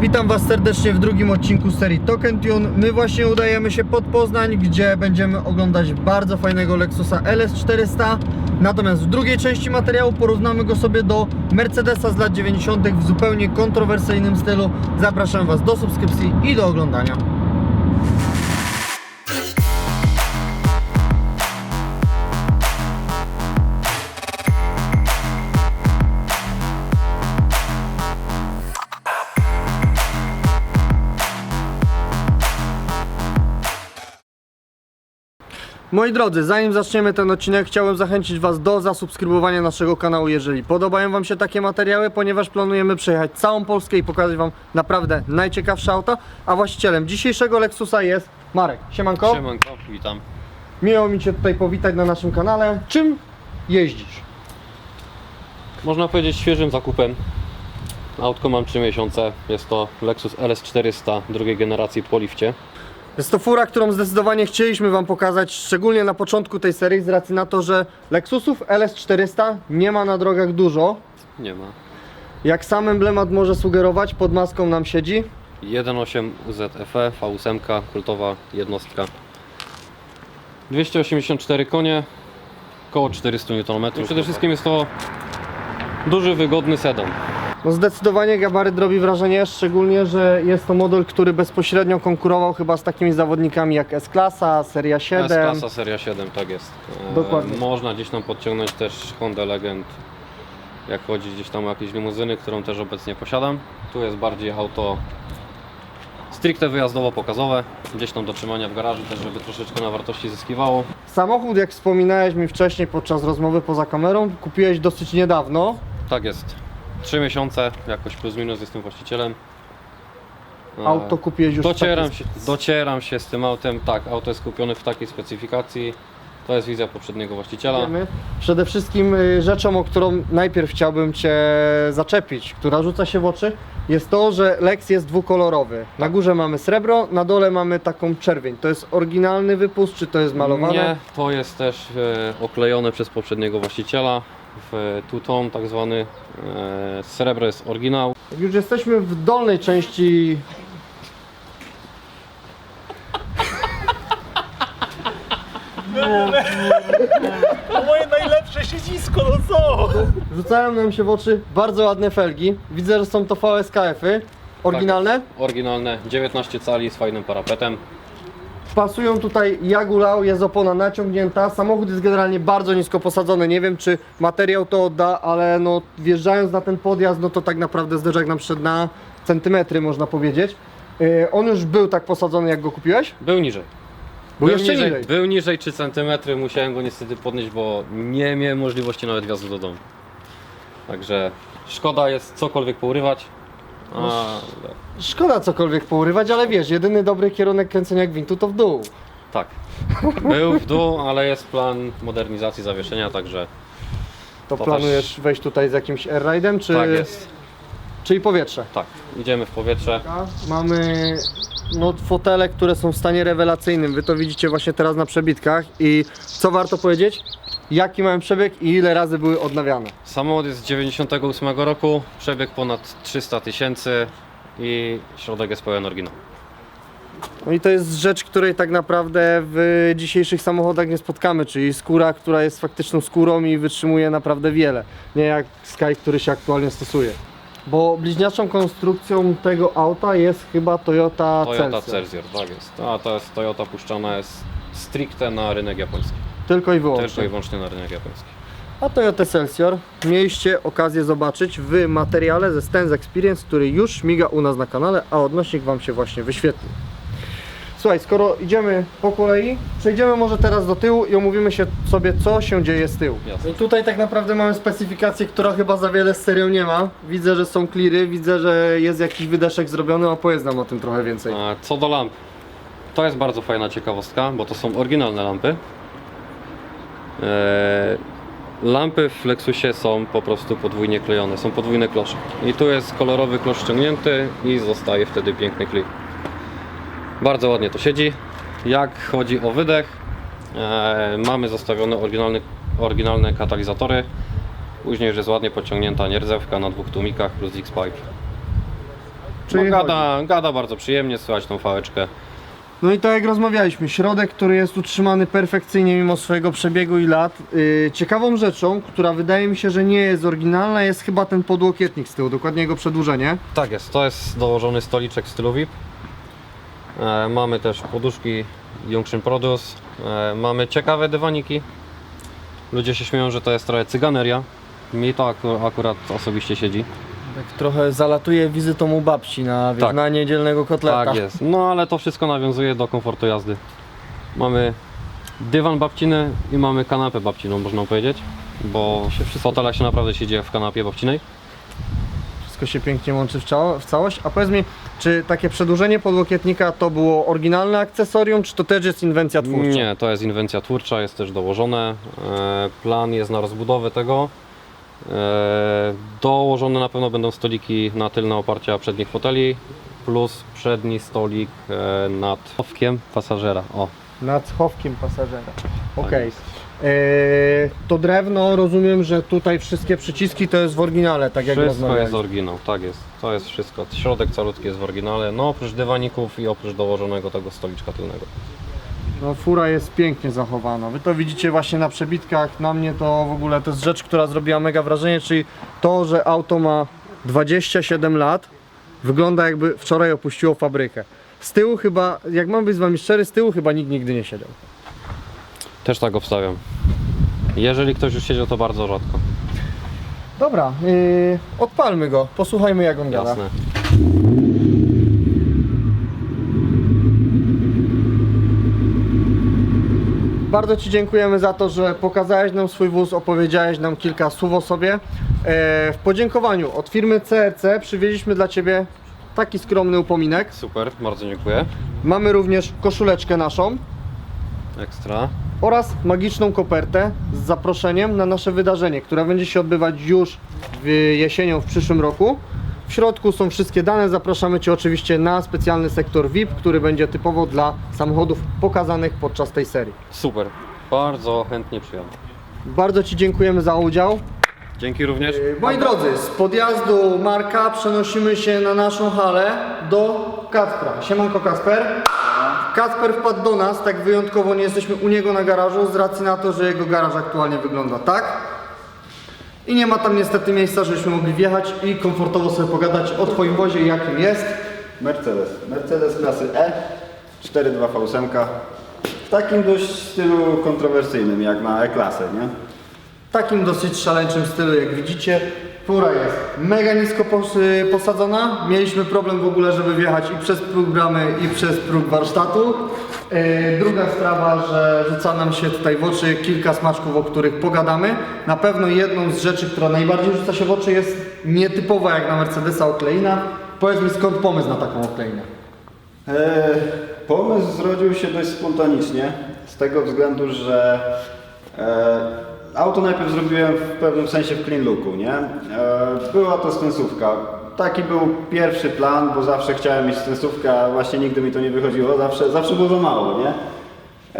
Witam Was serdecznie w drugim odcinku serii Token Tune. My właśnie udajemy się pod Poznań, gdzie będziemy oglądać bardzo fajnego Lexusa LS400. Natomiast w drugiej części materiału porównamy go sobie do Mercedesa z lat 90. w zupełnie kontrowersyjnym stylu. Zapraszam Was do subskrypcji i do oglądania. Moi drodzy, zanim zaczniemy ten odcinek, chciałem zachęcić Was do zasubskrybowania naszego kanału, jeżeli podobają Wam się takie materiały, ponieważ planujemy przejechać całą Polskę i pokazać Wam naprawdę najciekawsze auta. A właścicielem dzisiejszego Lexusa jest Marek. Siemanko. Siemanko, witam. Miło mi Cię tutaj powitać na naszym kanale. Czym jeździsz? Można powiedzieć świeżym zakupem. Autko mam 3 miesiące. Jest to Lexus LS400 drugiej generacji po lifcie. Jest to fura, którą zdecydowanie chcieliśmy Wam pokazać, szczególnie na początku tej serii, z racji na to, że Lexusów LS400 nie ma na drogach dużo. Nie ma. Jak sam emblemat może sugerować, pod maską nam siedzi. 1.8 UZFE, V8, kultowa jednostka. 284 konie, około 400 Nm. Przede wszystkim jest to duży, wygodny sedan. No zdecydowanie gabaryt robi wrażenie, szczególnie, że jest to model, który bezpośrednio konkurował chyba z takimi zawodnikami jak S-klasa, seria 7. S-klasa seria 7, tak jest. E, Dokładnie. Można gdzieś tam podciągnąć też Honda Legend, jak chodzi gdzieś tam o jakieś limuzyny, którą też obecnie posiadam. Tu jest bardziej auto stricte wyjazdowo-pokazowe, gdzieś tam do trzymania w garażu też, żeby troszeczkę na wartości zyskiwało. Samochód, jak wspominałeś mi wcześniej podczas rozmowy poza kamerą, kupiłeś dosyć niedawno. Tak jest. 3 miesiące, jakoś plus minus jestem właścicielem. E, Auto kupiłeś już w Docieram takiej- się, docieram się z tym autem, tak, auto jest kupione w takiej specyfikacji. To jest wizja poprzedniego właściciela. Wiemy. Przede wszystkim y, rzeczą, o którą najpierw chciałbym Cię zaczepić, która rzuca się w oczy, jest to, że Lex jest dwukolorowy. Na górze mamy srebro, na dole mamy taką czerwień. To jest oryginalny wypust, czy to jest malowane? Nie, to jest też e, oklejone przez poprzedniego właściciela w two-tone tak zwany. E, srebro jest oryginał. Jak już jesteśmy w dolnej części To moje najlepsze siedzisko, no co? Rzucają nam się w oczy bardzo ładne felgi. Widzę, że są to VSKF-y. Oryginalne. Oryginalne, 19 cali z fajnym parapetem. Pasują tutaj Jagulał, jest opona naciągnięta. Samochód jest generalnie bardzo nisko posadzony. Nie wiem, czy materiał to odda, ale no, wjeżdżając na ten podjazd, no to tak naprawdę zderzak nam szedł na centymetry, można powiedzieć. Yy, on już był tak posadzony, jak go kupiłeś? Był niżej. Był jeszcze niżej. Był niżej 3 cm, musiałem go niestety podnieść, bo nie miałem możliwości nawet wjazdu do domu. Także szkoda jest cokolwiek pourywać. Ale... Szkoda cokolwiek pourywać, ale wiesz, jedyny dobry kierunek kręcenia gwintu to w dół. Tak. Był w dół, ale jest plan modernizacji zawieszenia, także To, To planujesz wejść tutaj z jakimś airride'em, czy... tak jest. Czyli powietrze. Tak, idziemy w powietrze. Mamy no, fotele, które są w stanie rewelacyjnym. Wy to widzicie właśnie teraz na przebitkach. I co warto powiedzieć? Jaki mają przebieg i ile razy były odnawiane? Samochód jest z 98 roku, przebieg ponad 300 tysięcy i środek jest pełen oryginał. No i to jest rzecz, której tak naprawdę w dzisiejszych samochodach nie spotkamy, czyli skóra, która jest faktyczną skórą i wytrzymuje naprawdę wiele. Nie jak Sky, który się aktualnie stosuje. Bo bliźniaczą konstrukcją tego auta jest chyba Toyota, Toyota Celsior. Celsior, tak jest. A to jest Toyota puszczana jest stricte na rynek japoński. Tylko i wyłącznie. Tylko i wyłącznie na rynek japoński. A Toyota Celsior mieliście okazję zobaczyć w materiale ze Stance Experience, który już śmiga u nas na kanale, a odnośnik Wam się właśnie wyświetli. Słuchaj, skoro idziemy po kolei, przejdziemy może teraz do tyłu i omówimy się sobie, co się dzieje z tyłu. Jasne. I tutaj tak naprawdę mamy specyfikację, która chyba za wiele z serią nie ma. Widzę, że są cleary, widzę, że jest jakiś wydeszek zrobiony, a powiedz nam o tym trochę więcej. A co do lamp, to jest bardzo fajna ciekawostka, bo to są oryginalne lampy. Eee, lampy w Lexusie są po prostu podwójnie klejone, są podwójne klosze. I tu jest kolorowy klosz ściągnięty i zostaje wtedy piękny klej. Bardzo ładnie to siedzi. Jak chodzi o wydech, eee, mamy zostawione oryginalne, oryginalne katalizatory. Później już jest ładnie podciągnięta nierdzewka na dwóch tłumikach plus X-Pipe. No, gada, gada bardzo przyjemnie, słychać tą fałeczkę. No i tak jak rozmawialiśmy, środek, który jest utrzymany perfekcyjnie mimo swojego przebiegu i lat. Yy, ciekawą rzeczą, która wydaje mi się, że nie jest oryginalna, jest chyba ten podłokietnik z tyłu, dokładnie jego przedłużenie. Tak jest, to jest dołożony stoliczek w stylu VIP. E, mamy też poduszki Junction Produce. E, mamy ciekawe dywaniki. Ludzie się śmieją, że to jest trochę cyganeria. Mi to aku- akurat osobiście siedzi. Tak trochę zalatuje wizytą u babci na, wiesz, Tak. na niedzielnego kotleta. Tak jest. No ale to wszystko nawiązuje do komfortu jazdy. Mamy dywan babciny i mamy kanapę babciną, można powiedzieć. Bo w fotelach się naprawdę siedzi jak w kanapie babcinej. Wszystko się pięknie łączy w, czało, w całość. A powiedz mi, czy takie przedłużenie podłokietnika to było oryginalne akcesorium, czy to też jest inwencja twórcza? Nie, to jest inwencja twórcza, jest też dołożone. E, Plan jest na rozbudowę tego. E, Dołożone na pewno będą stoliki na tylne oparcia przednich foteli, plus przedni stolik e, nad chowkiem pasażera. O, Nad chowkiem pasażera. Okej. jest. Eee, to drewno, rozumiem, że tutaj wszystkie przyciski to jest w oryginale, tak jak wszystko jest oryginał, tak jest. To jest wszystko. Środek calutki jest w oryginale, no oprócz dywaników i oprócz dołożonego tego stoliczka tylnego. No fura jest pięknie zachowana. Wy to widzicie właśnie na przebitkach. Na mnie to w ogóle to jest rzecz, która zrobiła mega wrażenie, czyli to, że auto ma 27 lat, wygląda jakby wczoraj opuściło fabrykę. Z tyłu chyba, jak mam być z wami szczery, z tyłu chyba nikt nigdy nie siedział. Też tak obstawiam. Jeżeli ktoś już siedział, to bardzo rzadko. Dobra, yy, odpalmy go, posłuchajmy jak on gada. Jasne. Bardzo Ci dziękujemy za to, że pokazałeś nam swój wóz, opowiedziałeś nam kilka słów o sobie. E, w podziękowaniu od firmy CRC przywieźliśmy dla Ciebie taki skromny upominek. Super, bardzo dziękuję. Mamy również koszuleczkę naszą Ekstra. oraz magiczną kopertę z zaproszeniem na nasze wydarzenie, które będzie się odbywać już w jesienią w przyszłym roku. W środku są wszystkie dane. Zapraszamy Cię oczywiście na specjalny sektor VIP, który będzie typowo dla samochodów pokazanych podczas tej serii. Super. Bardzo chętnie przyjadę. Bardzo Ci dziękujemy za udział. Dzięki również. Moi drodzy, z podjazdu Marka przenosimy się na naszą halę do Kacpra. Siemanko Kacper. Kacper wpadł do nas, tak wyjątkowo nie jesteśmy u niego na garażu z racji na to, że jego garaż aktualnie wygląda tak. I nie ma tam niestety miejsca, żebyśmy mogli wjechać i komfortowo sobie pogadać o Twoim wozie, jakim jest. Mercedes. Mercedes klasy E, 4.2 V8. W takim dość stylu kontrowersyjnym, jak na E-klasę, nie? Takim dosyć szaleńczym stylu, jak widzicie. Fura jest mega nisko pos- posadzona. Mieliśmy problem w ogóle, żeby wjechać i przez próg bramy, i przez próg warsztatu. Yy, druga sprawa, że rzuca nam się tutaj w oczy kilka smaczków, o których pogadamy. Na pewno jedną z rzeczy, która najbardziej rzuca się w oczy jest nietypowa jak na Mercedesa okleina. Powiedz mi skąd pomysł na taką okleinę? E, pomysł zrodził się dość spontanicznie, z tego względu, że e, auto najpierw zrobiłem w pewnym sensie w clean looku, nie? Była to stensówka. Taki był pierwszy plan, bo zawsze chciałem mieć stensówkę, a właśnie nigdy mi to nie wychodziło, zawsze, zawsze było za mało, nie?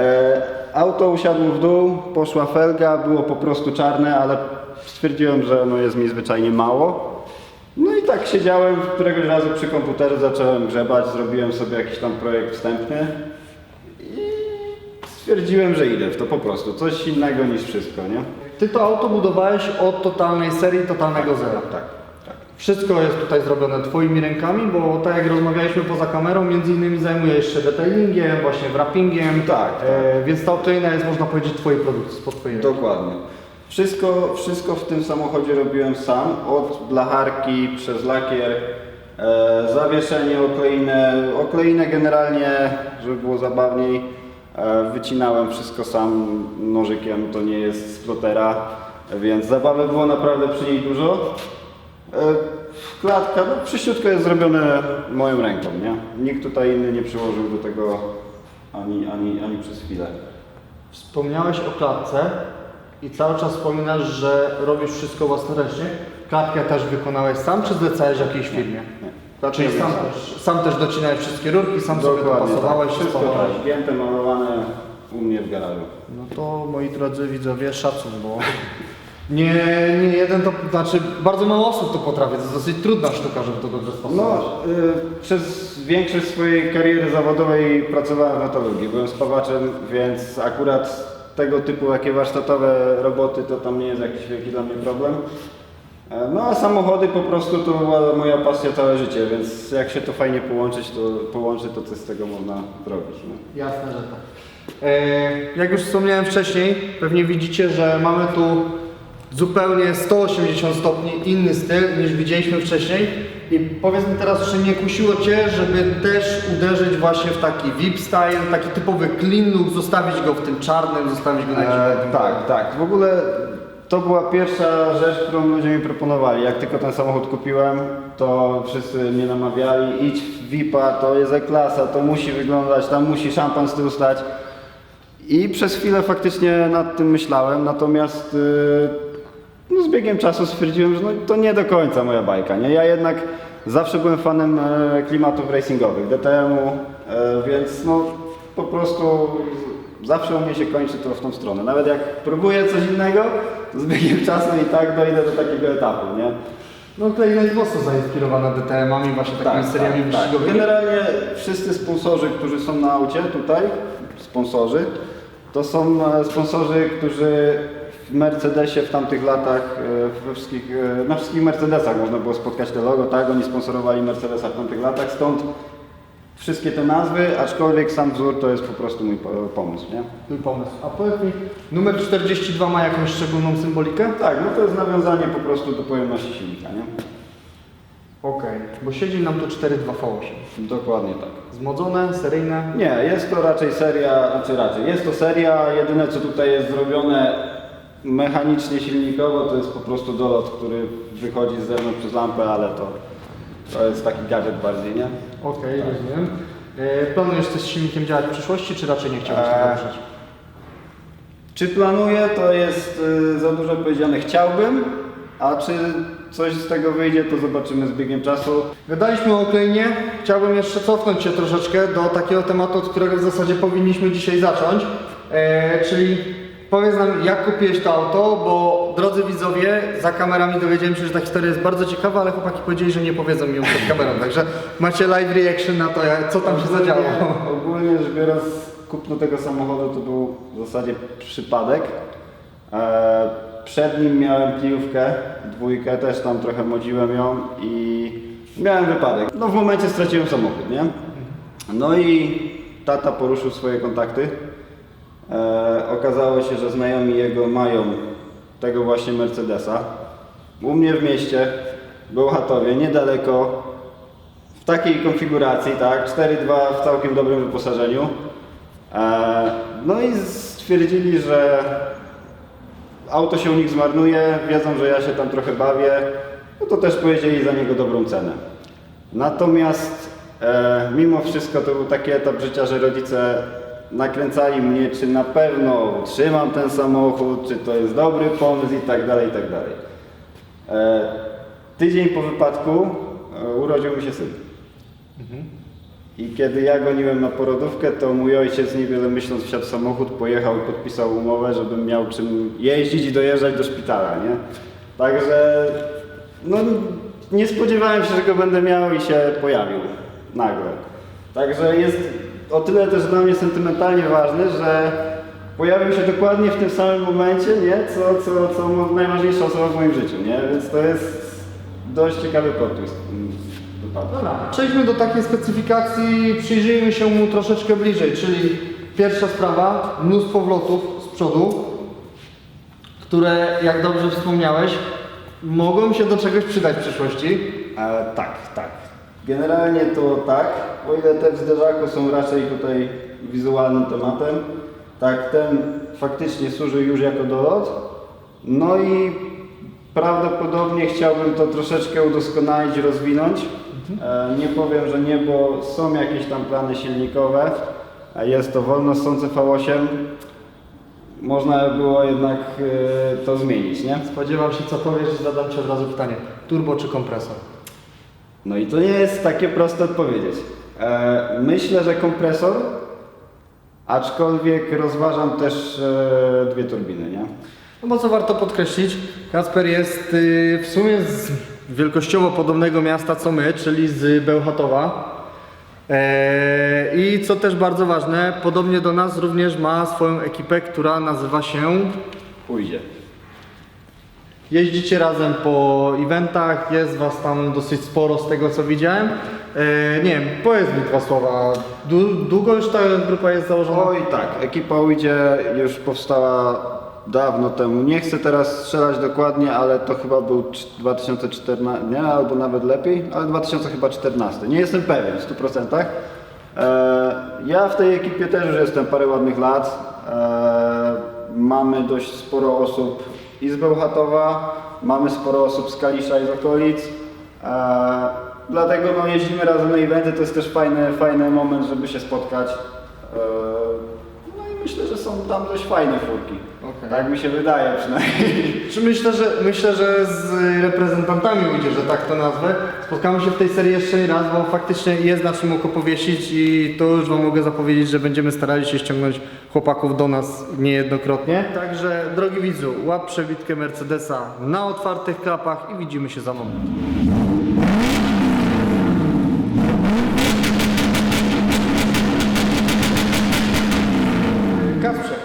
E, auto usiadło w dół, poszła felga, było po prostu czarne, ale stwierdziłem, że no jest mi zwyczajnie mało. No i tak siedziałem któregoś razu przy komputerze, zacząłem grzebać, zrobiłem sobie jakiś tam projekt wstępny i stwierdziłem, że idę w to po prostu, coś innego niż wszystko, nie? Ty to auto budowałeś od totalnej serii, totalnego zera. Tak, tak. Wszystko jest tutaj zrobione Twoimi rękami, bo tak jak rozmawialiśmy poza kamerą, między innymi zajmujesz się detailingiem, właśnie wrappingiem, Tak, E, więc ta oklejna jest można powiedzieć Twojej produkcji, Twojej ręki. Dokładnie. Wszystko, wszystko w tym samochodzie robiłem sam, od blacharki przez lakier, e, zawieszenie okleinę, okleinę generalnie, żeby było zabawniej, e, wycinałem wszystko sam nożykiem, to nie jest splotera, więc zabawy było naprawdę przy niej dużo. E, klatka, no przyściutko jest zrobione moją ręką, nie? Nikt tutaj inny nie przyłożył do tego ani, ani, ani przez chwilę. Wspomniałeś o klatce i cały czas wspominasz, że robisz wszystko własnoręcznie. Klatkę też wykonałeś sam, czy zlecałeś jakiejś firmie? Nie. Klatkę Czyli robię sam też, sam też docinałeś wszystkie rurki, sam sobie dopasowałeś, tak. Wszystko spawałeś. tak, malowane u mnie w garażu. No to moi drodzy widzowie, szacun, bo Nie, nie jeden to, znaczy bardzo mało osób to potrafi, to jest dosyć trudna sztuka, żeby to dobrze stosować. No, y, przez większość swojej kariery zawodowej pracowałem w metalurgii, byłem spawaczem, więc akurat tego typu jakie warsztatowe roboty to tam nie jest jakiś wielki dla mnie problem. E, No a samochody po prostu to była moja pasja całe życie, więc jak się to fajnie połączyć, to połączy, to co z tego można zrobić. No. Jasne, że tak. E, jak już wspomniałem wcześniej, pewnie widzicie, że mamy tu zupełnie 180 stopni inny styl niż widzieliśmy wcześniej. I powiedz mi teraz, czy nie kusiło Cię, żeby też uderzyć właśnie w taki VIP style, taki typowy clean look, zostawić go w tym czarnym, zostawić go na E, innym tak, tak. W ogóle to była pierwsza rzecz, którą ludzie mi proponowali. Jak tylko ten samochód kupiłem, to wszyscy mnie namawiali, idź w VIP-a, to jest E-klasa, to musi wyglądać, tam musi szampan z tyłu stać. I przez chwilę faktycznie nad tym myślałem, natomiast yy, no z biegiem czasu stwierdziłem, że no, to nie do końca moja bajka. Nie? Ja jednak zawsze byłem fanem e, klimatów racingowych, DTM-u, e, więc no, po prostu zawsze u mnie się kończy to w tą stronę. Nawet jak próbuję coś innego, to z biegiem czasu i tak dojdę do takiego etapu. Nie? No Kleina jest mocno zainspirowana DTM-ami, właśnie takimi seriami wyścigowymi. Generalnie wszyscy sponsorzy, którzy są na aucie tutaj, sponsorzy, to są e, sponsorzy, którzy w Mercedesie w tamtych latach, e, we wszystkich, e, na wszystkich Mercedesach można było spotkać te logo, tak? Oni sponsorowali Mercedesa w tamtych latach, stąd wszystkie te nazwy, aczkolwiek sam wzór to jest po prostu mój po- pomysł, nie? Mój pomysł. A powiedz mi, numer 42 ma jakąś szczególną symbolikę? Tak, no to jest nawiązanie po prostu do pojemności silnika, nie? Okej, bo siedzi nam tu 42V8. Dokładnie tak. Zmodzone, seryjne. Nie, jest to raczej seria, znaczy raczej, jest to seria, jedyne co tutaj jest zrobione mechanicznie, silnikowo, to jest po prostu dolot, który wychodzi z zewnątrz przez lampę, ale to, to jest taki gadżet bardziej, nie? Okej, rozumiem. E, planujesz coś z silnikiem działać w przyszłości, czy raczej nie chciałbyś tego Eee, ruszyć? Czy planuję, to jest y, za dużo powiedziane chciałbym, a czy coś z tego wyjdzie, to zobaczymy z biegiem czasu. Gadaliśmy o Kleinie. Chciałbym jeszcze cofnąć się troszeczkę do takiego tematu, od którego w zasadzie powinniśmy dzisiaj zacząć. E, czyli powiedz nam, jak kupiłeś to auto, bo drodzy widzowie, za kamerami dowiedziałem się, że ta historia jest bardzo ciekawa, ale chłopaki powiedzieli, że nie powiedzą mi ją przed kamerą. Także macie live reaction na to, co tam się zadziało. Ogólnie rzecz biorąc, kupno tego samochodu to był w zasadzie przypadek. E, przed nim miałem kliówkę, dwójkę, też tam trochę modziłem ją i miałem wypadek. No w momencie straciłem samochód, nie? No i tata poruszył swoje kontakty. E, okazało się, że znajomi jego mają tego właśnie Mercedesa. U mnie w mieście, w Bełchatowie, niedaleko, w takiej konfiguracji, tak, 4.2 w całkiem dobrym wyposażeniu. E, no i stwierdzili, że auto się u nich zmarnuje, wiedzą, że ja się tam trochę bawię, no to też powiedzieli za niego dobrą cenę. Natomiast e, mimo wszystko to był taki etap życia, że rodzice nakręcali mnie, czy na pewno trzymam ten samochód, czy to jest dobry pomysł i tak dalej, i tak dalej. E, tydzień po wypadku e, urodził mi się syn. I kiedy ja goniłem na porodówkę, to mój ojciec niewiele myśląc wsiadł w samochód, pojechał i podpisał umowę, żebym miał czym jeździć i dojeżdżać do szpitala, nie? Także no, nie spodziewałem się, że go będę miał i się pojawił nagle. Także jest o tyle też dla mnie sentymentalnie ważny, że pojawił się dokładnie w tym samym momencie, nie? Co, co, co najważniejsza osoba w moim życiu, nie? Więc to jest dość ciekawy wypadku. Dobra, przejdźmy do takiej specyfikacji, przyjrzyjmy się mu troszeczkę bliżej, czyli pierwsza sprawa, mnóstwo wlotów z przodu, które, jak dobrze wspomniałeś, mogą się do czegoś przydać w przyszłości. E, tak, tak. Generalnie to tak, o ile te w zderzaku są raczej tutaj wizualnym tematem, tak ten faktycznie służy już jako dolot. No i prawdopodobnie chciałbym to troszeczkę udoskonalić, rozwinąć. E, nie powiem, że nie, bo są jakieś tam plany silnikowe. E, Jest to wolno ssące V8. Można by było jednak e, to zmienić, nie? Spodziewam się, co powiesz i zadam Ci od razu pytanie. Turbo czy kompresor? No i to nie jest takie proste odpowiedzieć. E, myślę, że kompresor, aczkolwiek rozważam też e, dwie turbiny, nie? No bo co warto podkreślić, Kasper jest y, w sumie z wielkościowo podobnego miasta co my, czyli z Bełchatowa. Eee, I co też bardzo ważne, podobnie do nas również ma swoją ekipę, która nazywa się Pójdzie. Jeździcie razem po eventach, jest was tam dosyć sporo z tego co widziałem. E, nie wiem, powiedz mi dwa słowa. Du, długo już ta grupa jest założona? Oj tak, ekipa Ujdzie już powstała dawno temu. Nie chcę teraz strzelać dokładnie, ale to chyba był cz- 2014, nie, albo nawet lepiej, ale 2014. Nie jestem pewien w 100%. E, ja w tej ekipie też już jestem parę ładnych lat. E, mamy dość sporo osób i z Bełchatowa, mamy sporo osób z Kalisza i z okolic. E, dlatego no, jeździmy razem na eventy, to jest też fajny, fajny moment, żeby się spotkać. E, No i myślę, że są tam dość fajne furki. Tak mi się wydaje przynajmniej. Czy myślę, że myślę, że z reprezentantami ujdzie, że tak to nazwę. Spotkamy się w tej serii jeszcze nie raz, bo faktycznie jest na czym oko powiesić i to już wam mogę zapowiedzieć, że będziemy starali się ściągnąć chłopaków do nas niejednokrotnie. Także drogi widzu, łap przebitkę Mercedesa na otwartych klapach i widzimy się za moment.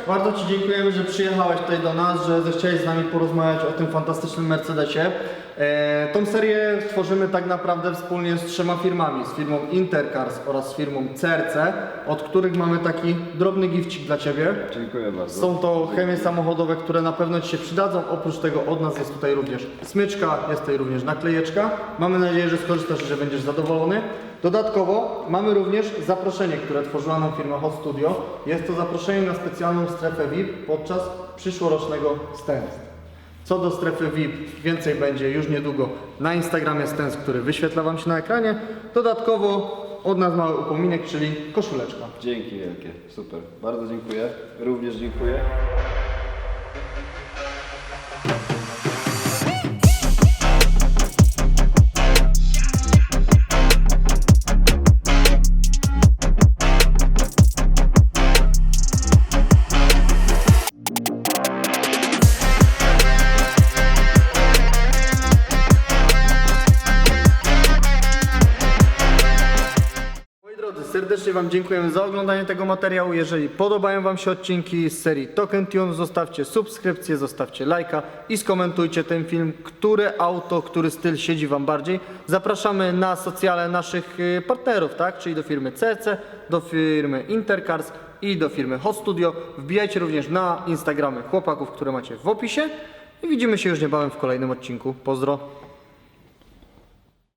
Bardzo Ci dziękujemy, że przyjechałeś tutaj do nas, że zechciałeś z nami porozmawiać o tym fantastycznym Mercedesie. E, tą serię tworzymy tak naprawdę wspólnie z trzema firmami, z firmą Intercars oraz z firmą CRC, od których mamy taki drobny gifcik dla Ciebie. Dziękuję bardzo. Są to chemie samochodowe, które na pewno Ci się przydadzą. Oprócz tego od nas jest tutaj również smyczka, jest tutaj również naklejeczka. Mamy nadzieję, że skorzystasz i że będziesz zadowolony. Dodatkowo mamy również zaproszenie, które tworzyła nam firma Hot Studio. Jest to zaproszenie na specjalną strefę VIP podczas przyszłorocznego Stens. Co do strefy VIP, więcej będzie już niedługo na Instagramie Stens, który wyświetla Wam się na ekranie. Dodatkowo od nas mały upominek, czyli koszuleczka. Dzięki wielkie, super. Bardzo dziękuję. Również dziękuję. Wam dziękujemy za oglądanie tego materiału. Jeżeli podobają Wam się odcinki z serii Token Tune, zostawcie subskrypcję, zostawcie lajka i skomentujcie ten film, które auto, który styl siedzi Wam bardziej. Zapraszamy na socjale naszych y, partnerów, tak? czyli do firmy CC, do firmy Intercars i do firmy Hot Studio. Wbijajcie również na Instagramy chłopaków, które macie w opisie i widzimy się już niebawem w kolejnym odcinku. Pozdro!